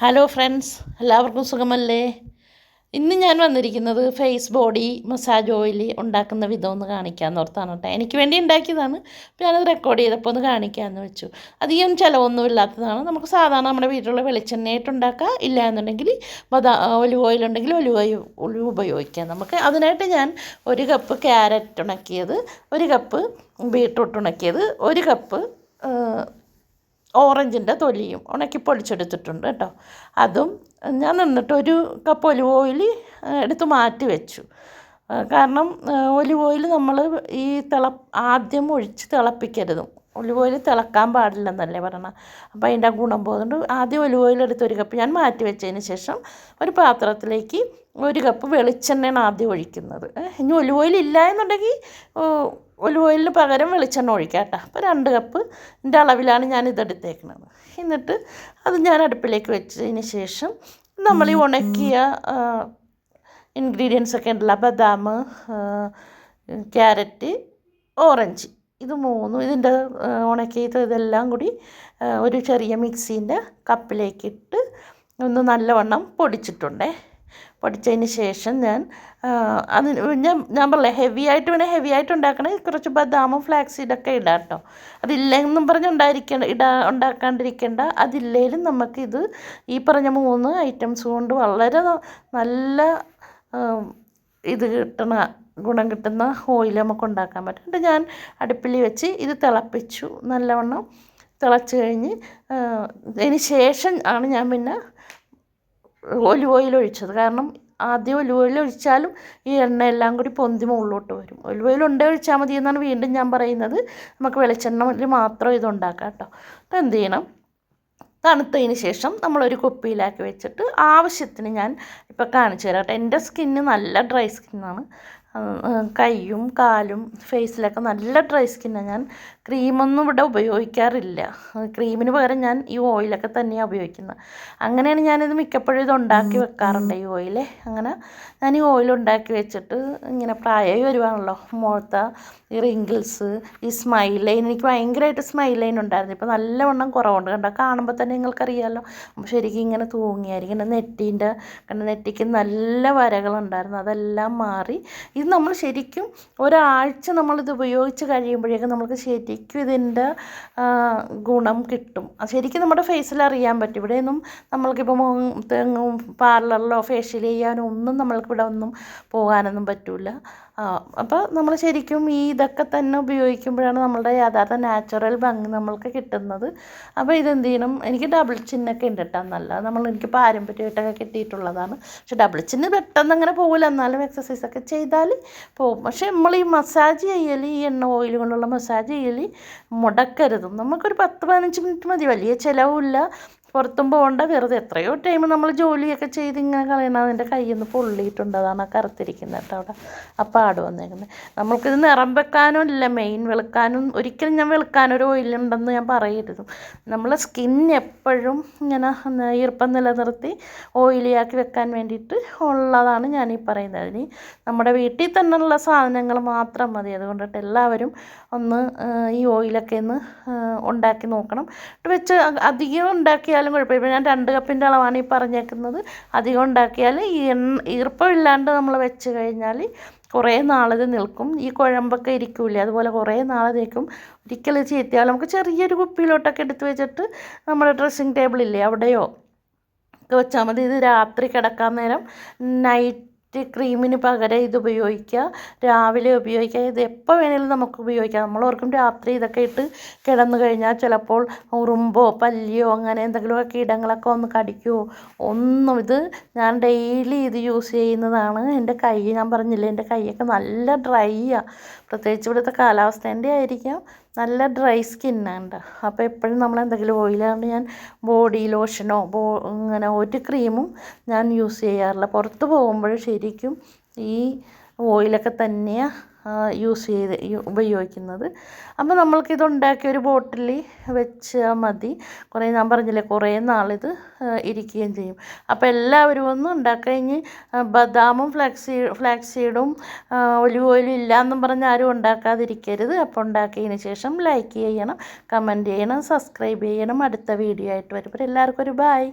Hello friends എല്ലാവർക്കും സുഖമല്ലേ? ഇന്ന് ഞാൻ വന്നിരിക്കുന്നത് ഫേസ് ബോഡി മസാജ് ഓയിൽ ഉണ്ടാക്കുന്ന വിധം ഒന്ന് കാണിക്കാമെന്ന് ഓർത്താണ് കേട്ടോ. എനിക്ക് വേണ്ടി ഉണ്ടാക്കിയതാണ്. ഞാനത് റെക്കോർഡ് ചെയ്തപ്പോൾ ഒന്ന് കാണിക്കാമെന്ന് വെച്ചു. അധികം ചിലവൊന്നും ഇല്ലാത്തതാണ്. നമുക്ക് സാധാരണ നമ്മുടെ വീട്ടിലുള്ള വെളിച്ചെണ്ണയായിട്ട് ഉണ്ടാക്കുക ഇല്ല എന്നുണ്ടെങ്കിൽ ബദാ ഒലിവ് ഓയിൽ ഉണ്ടെങ്കിൽ ഒലിവ് ഓയിൽ ഉപയോഗിക്കാം. നമുക്ക് അതിനായിട്ട് ഞാൻ ഒരു കപ്പ് ക്യാരറ്റ് ഉണക്കിയത് ഒരു കപ്പ് ബീട്രൂട്ട് ഉണക്കിയത് ഒരു കപ്പ് ഓറഞ്ചിന്റെ തൊലിയും ഉണക്കി പൊളിച്ചെടുത്തിട്ടുണ്ട് കേട്ടോ. അതും ഞാൻ നിന്നിട്ട് ഒരു കപ്പ് ഒലിവ് ഓയിൽ എടുത്ത് മാറ്റി വെച്ചു. കാരണം ഒലിവ് ഓയിൽ നമ്മൾ ഈ തിള ആദ്യം ഒഴിച്ച് തിളപ്പിക്കരുതും. ഒലിവ് ഓയിൽ തിളക്കാൻ പാടില്ലെന്നല്ലേ പറയണം അപ്പോൾ അതിന്റെ ഗുണം പോകുന്നുണ്ട്. ആദ്യം ഒലിവ് ഓയിൽ എടുത്ത് ഒരു കപ്പ് ഞാൻ മാറ്റി വെച്ചതിന് ശേഷം ഒരു പാത്രത്തിലേക്ക് ഒരു കപ്പ് വെളിച്ചെണ്ണയാണ് ആദ്യം ഒഴിക്കുന്നത്. ഇനി ഒലിവ് ഓയിൽ ഇല്ല എന്നുണ്ടെങ്കിൽ ഒലിവ് ഓയിലിന് പകരം വെളിച്ചെണ്ണ ഒഴിക്കാം കേട്ടോ അപ്പോൾ രണ്ട് കപ്പ് എന്റെ അളവിലാണ് ഞാൻ ഇതെടുത്തേക്കുന്നത് എന്നിട്ട് അത് ഞാൻ അടുപ്പിലേക്ക് വെച്ചതിന് ശേഷം നമ്മൾ ഈ ഉണക്കിയ ഇൻഗ്രീഡിയൻസ് ഒക്കെ ഉണ്ടല്ലോ. ബദാം ക്യാരറ്റ് ഓറഞ്ച്. ഇത് മൂന്നും ഇതിന്റെ ഉണക്കിയത് ഇതെല്ലാം കൂടി ഒരു ചെറിയ മിക്സീന്റെ കപ്പിലേക്കിട്ട് ഒന്ന് നല്ലവണ്ണം പൊടിച്ചിട്ടുണ്ടേ. പൊടിച്ചതിന് ശേഷം ഞാൻ അത് ഞാൻ ഞാൻ പറഞ്ഞില്ലേ ഹെവി ആയിട്ട് വേണേൽ ഹെവി ആയിട്ട് ഉണ്ടാക്കണേ കുറച്ച് ബദാമും ഫ്ലാക്സ് സീഡൊക്കെ ഇടാം കേട്ടോ അതില്ലെന്നും പറഞ്ഞ് ഉണ്ടായിരിക്കേണ്ട ഇടാ ഉണ്ടാക്കാണ്ടിരിക്കേണ്ട അതില്ലേലും നമുക്കിത് ഈ പറഞ്ഞ മൂന്ന് ഐറ്റംസ് കൊണ്ട് വളരെ നല്ല ഇത് കിട്ടണ ഗുണം കിട്ടുന്ന ഓയിൽ നമുക്ക് ഉണ്ടാക്കാൻ പറ്റും. എന്നിട്ട് ഞാൻ അടുപ്പിൽ വെച്ച് ഇത് തിളപ്പിച്ചു നല്ലവണ്ണം തിളച്ച് കഴിഞ്ഞ് അതിന് ശേഷം ആണ് ഞാൻ പിന്നെ ഒലിവ് ഓയിൽ ഒഴിച്ചത്. കാരണം ആദ്യം ഒലിവ് ഓയിൽ ഒഴിച്ചാലും ഈ എണ്ണ എല്ലാം കൂടി പൊന്തി മുകളിലോട്ട് വരും. ഒലിവ് ഓയിൽ ഉണ്ടേ ഒഴിച്ചാൽ മതി എന്നാണ് വീണ്ടും ഞാൻ പറയുന്നത്. നമുക്ക് വെളിച്ചെണ്ണയിൽ മാത്രം ഇത് ഉണ്ടാക്കാം കേട്ടോ. അപ്പോൾ എന്ത് ചെയ്യണം? തണുത്തതിന് ശേഷം നമ്മളൊരു കുപ്പിയിലാക്കി വെച്ചിട്ട് ആവശ്യത്തിന് ഞാൻ ഇപ്പോൾ കാണിച്ചു തരാം കേട്ടോ. എന്റെ സ്കിന്ന് നല്ല ഡ്രൈ സ്കിന്നാണ് കൈയും കാലും ഫേസിലൊക്കെ നല്ല ഡ്രൈ സ്കിന്നാണ് ഞാൻ ക്രീമൊന്നും ഇവിടെ ഉപയോഗിക്കാറില്ല. ക്രീമിന് പകരം ഞാൻ ഈ ഓയിലൊക്കെ തന്നെയാണ് ഉപയോഗിക്കുന്നത് അങ്ങനെയാണ് ഞാനിത് മിക്കപ്പോഴും ഇത് ഉണ്ടാക്കി വെക്കാറുണ്ട് ഈ ഓയിൽ അങ്ങനെ ഞാൻ ഈ ഓയിൽ ഉണ്ടാക്കി വെച്ചിട്ട് ഇങ്ങനെ പ്രായമായി വരുവാണല്ലോ. മുഖത്ത ഈ റിങ്കിൾസ് ഈ സ്മൈൽ ലൈൻ എനിക്ക് ഭയങ്കരമായിട്ട് സ്മൈൽ ലൈൻ ഉണ്ടായിരുന്നു. ഇപ്പോൾ നല്ലവണ്ണം കുറവുണ്ട്. കണ്ടോ? കാണുമ്പോൾ തന്നെ നിങ്ങൾക്കറിയാമല്ലോ അപ്പോൾ ശരിക്കും ഇങ്ങനെ തൂങ്ങിയായിരിക്കും. എന്റെ നെറ്റീന്റെ കണ്ട? നെറ്റിക്ക് നല്ല വരകളുണ്ടായിരുന്നു. അതെല്ലാം മാറി. ഇത് നമ്മൾ ശരിക്കും ഒരാഴ്ച നമ്മളിത് ഉപയോഗിച്ച് കഴിയുമ്പോഴേക്കും നമുക്ക് ശരി ശരിക്കും ഇതിന്റെ ഗുണം കിട്ടും. ശരിക്കും നമ്മുടെ ഫേസിൽ അറിയാൻ പറ്റും. ഇവിടെയൊന്നും നമ്മൾക്കിപ്പോൾ പാർലറിലോ ഫേഷ്യൽ ചെയ്യാനോ ഒന്നും നമ്മൾക്കിവിടെ ഒന്നും പോകാനൊന്നും പറ്റില്ല അപ്പോൾ നമ്മൾ ശരിക്കും ഈ ഇതൊക്കെ തന്നെ ഉപയോഗിക്കുമ്പോഴാണ് നമ്മളുടെ യഥാർത്ഥ നാച്ചുറൽ ഭംഗി നമ്മൾക്ക് കിട്ടുന്നത്. അപ്പോൾ ഇതെന്ത് ചെയ്യണം? എനിക്ക് ഡബിൾ ചിന്നൊക്കെ ഉണ്ട് കേട്ടോ നല്ല നമ്മൾ എനിക്ക് പാരമ്പര്യമായിട്ടൊക്കെ കിട്ടിയിട്ടുള്ളതാണ്. പക്ഷെ ഡബിൾ ചിന്ന് പെട്ടെന്ന് അങ്ങനെ പോകില്ല എന്നാലും എക്സസൈസൊക്കെ ചെയ്താൽ പോകും പക്ഷേ നമ്മൾ ഈ മസാജ് ചെയ്യൽ ഈ എണ്ണ ഓയിൽ കൊണ്ടുള്ള മസാജ് ചെയ്യൽ മുടക്കരുതും. നമുക്കൊരു പത്ത് പതിനഞ്ച് മിനിറ്റ് മതി. വലിയ ചിലവുമില്ല. പുറത്തും പോകണ്ട വെറുതെ എത്രയോ ടൈം നമ്മൾ ജോലിയൊക്കെ ചെയ്ത് ഇങ്ങനെ കളയണം അതിന്റെ കയ്യിൽ നിന്ന് പൊള്ളിയിട്ടുണ്ട്. അതാണ് ആ കറുത്തിരിക്കുന്നത് കേട്ടോ അവിടെ ആ പാട് വന്നേക്കുന്നത്. നമ്മൾക്കിത് നിറം വെക്കാനും ഇല്ല മെയിൻ വെളുക്കാനും. ഒരിക്കലും ഞാൻ വെളുക്കാനൊരു ഓയിലുണ്ടെന്ന് ഞാൻ പറയരുത്. നമ്മൾ സ്കിൻ എപ്പോഴും ഇങ്ങനെ ഈർപ്പം നിലനിർത്തി ഓയിലിയാക്കി വെക്കാൻ വേണ്ടിയിട്ട് ഉള്ളതാണ് ഈ പറയുന്നത്. അതിന് നമ്മുടെ വീട്ടിൽ തന്നെ ഉള്ള സാധനങ്ങൾ മാത്രം മതി. അതുകൊണ്ടിട്ട് എല്ലാവരും ഒന്ന് ഈ ഓയിലൊക്കെ ഒന്ന് ഉണ്ടാക്കി നോക്കണം. വെച്ച് അധികം ഉണ്ടാക്കിയാൽ ഉണ്ടാക്കിയാലും കുഴപ്പമില്ല. ഞാൻ രണ്ട് കപ്പിന്റെ അളവാണ് ഈ പറഞ്ഞേക്കുന്നത്. അധികം ഉണ്ടാക്കിയാൽ എണ്ണ ഈർപ്പമില്ലാണ്ട് നമ്മൾ വെച്ച് കഴിഞ്ഞാൽ കുറേ നാളത് നിൽക്കും. ഈ കുഴമ്പൊക്കെ ഇരിക്കില്ലേ? അതുപോലെ കുറേ നാൾ നിൽക്കും ഒരിക്കലും ചീത്തയാൽ നമുക്ക് ചെറിയൊരു കുപ്പിയിലോട്ടൊക്കെ എടുത്ത് വെച്ചിട്ട് നമ്മുടെ ഡ്രസ്സിങ് ടേബിളില്ലേ അവിടെയോ ഒക്കെ വെച്ചാൽ മതി. ഇത് രാത്രി കിടക്കാൻ നേരം നൈറ്റ് ക്രീമിന് പകരം ഇത് ഉപയോഗിക്കുക. രാവിലെ ഉപയോഗിക്കുക. ഇത് എപ്പോൾ വേണേലും നമുക്ക് ഉപയോഗിക്കാം. നമ്മൾ ഓർക്കും രാത്രി ഇതൊക്കെ ഇട്ട് കിടന്നു കഴിഞ്ഞാൽ ചിലപ്പോൾ ഉറുമ്പോ പല്ലിയോ അങ്ങനെ എന്തെങ്കിലുമൊക്കെ കീടങ്ങളൊക്കെ ഒന്ന് കടിക്കുമോ ഒന്നും ഇത് ഞാൻ ഡെയിലി ഇത് യൂസ് ചെയ്യുന്നതാണ്. എന്റെ കൈ ഞാൻ പറഞ്ഞില്ലേ എന്റെ കൈയൊക്കെ നല്ല ഡ്രൈ ആണ് പ്രത്യേകിച്ച് ഇവിടുത്തെ കാലാവസ്ഥേന്റെ ആയിരിക്കാം. നല്ല ഡ്രൈ സ്കിന്നാണ് അപ്പോൾ എപ്പോഴും നമ്മൾ എന്തെങ്കിലും ഓയിലാണ്ട് ഞാൻ ബോഡി ലോഷനോ ബോ ഇങ്ങനെ ഒരു ക്രീമും ഞാൻ യൂസ് ചെയ്യാറില്ല. പുറത്ത് പോകുമ്പോൾ ശരിക്കും ഈ ഓയിലൊക്കെ തന്നെയാണ് യൂസ് ചെയ്ത് ഉപയോഗിക്കുന്നത്. അപ്പോൾ നമ്മൾക്കിത് ഉണ്ടാക്കി ഒരു ബോട്ടിൽ വെച്ചാൽ മതി. കുറേ ഞാൻ പറഞ്ഞില്ലേ കുറേ നാളിത് ഇരിക്കുകയും ചെയ്യും. അപ്പോൾ എല്ലാവരും ഒന്ന് ഉണ്ടാക്കഴിഞ്ഞ് ബദാമും ഫ്ലാക്സീ ഫ്ലാക്സീഡും ഒലിവ് ഓയിലും ഇല്ലയെന്നും പറഞ്ഞ് ആരും ഉണ്ടാക്കാതിരിക്കരുത്. അപ്പോൾ ഉണ്ടാക്കിയതിന് ശേഷം ലൈക്ക് ചെയ്യണം കമന്റ് ചെയ്യണം സബ്സ്ക്രൈബ് ചെയ്യണം. അടുത്ത വീഡിയോ ആയിട്ട് വരുമ്പോൾ എല്ലാവർക്കും ഒരു ബായ്